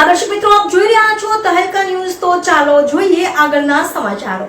મિત્રો, આપ જોઈ રહ્યા છો તહેલકા ન્યૂઝ. તો ચાલો જોઈએ આગળના સમાચારો.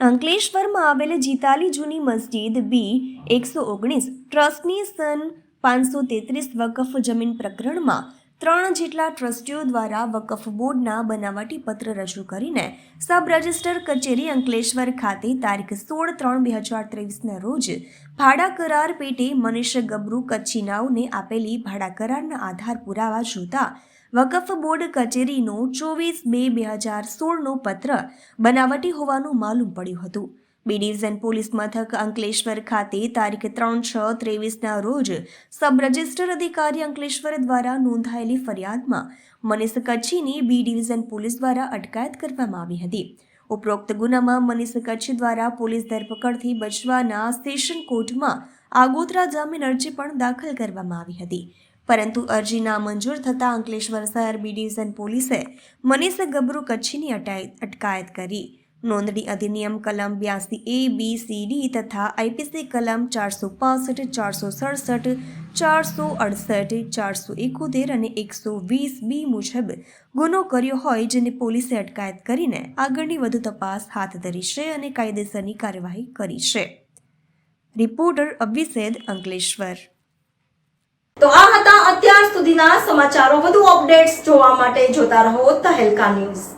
અંકલેશ્વરમાં આવેલ જીતાલી જૂની મસ્જિદ બી એકસો ઓગણીસ ટ્રસ્ટની સન પાંચસો તેત્રીસ વકફ જમીન પ્રકરણમાં ત્રણ જેટલા ટ્રસ્ટીઓ દ્વારા વકફ બોર્ડના બનાવટી પત્ર રજૂ કરીને સબ રજિસ્ટર કચેરી અંકલેશ્વર ખાતે તારીખ સોળ ત્રણ બે હજાર ત્રેવીસના રોજ ભાડા કરાર પેટે મનીષ ગબરુ કચ્છીનાઓને આપેલી ભાડા કરારના આધાર પુરાવા જોતા વકફ બોર્ડ કચેરીનો ચોવીસ બે બે હજાર સોળનો પત્ર બનાવટી હોવાનું માલુમ પડ્યું હતું. બી ડિવિઝન પોલીસ મથક અંકલેશ્વર ખાતે તારીખ ત્રણ છ ત્રેવીસના રોજ સબ રજિસ્ટર અધિકારી અંકલેશ્વર દ્વારા નોંધાયેલી ફરિયાદમાં મનીષ કચ્છીની બી ડિવિઝન પોલીસ દ્વારા અટકાયત કરવામાં આવી હતી. ઉપરોક્ત ગુનામાં મનીષ કચ્છી દ્વારા પોલીસ ધરપકડથી બચવાના સેશન કોર્ટમાં આગોતરા જામીન અરજી પણ દાખલ કરવામાં આવી હતી. પરંતુ અરજી નામંજૂર થતાં અંકલેશ્વર શહેર બી ડિવિઝન પોલીસે મનીષ ગબરુ કચ્છીની અટકાયત કરી. નોંધણી અધિનિયમ કલમ બ્યાસી એ, બી, સી, ડી તથા આઈપીસી કલમ ચારસો પાસઠ, ચારસો સડસઠ, ચારસો અડસઠ, ચારસો એકોતેર અને એકસો વીસ બી મુજબ ગુનો કર્યો હોય જેને પોલીસે અટકાયત કરીને આગળની વધુ તપાસ હાથ ધરી છે અને કાયદેસરની કાર્યવાહી કરી છે. રિપોર્ટર અબ્વિસેદ અંકલેશ્વર. સુધીના સમાચારો વધુ અપડેટ્સ જોવા માટે જોતા રહો તહેલકા ન્યૂઝ.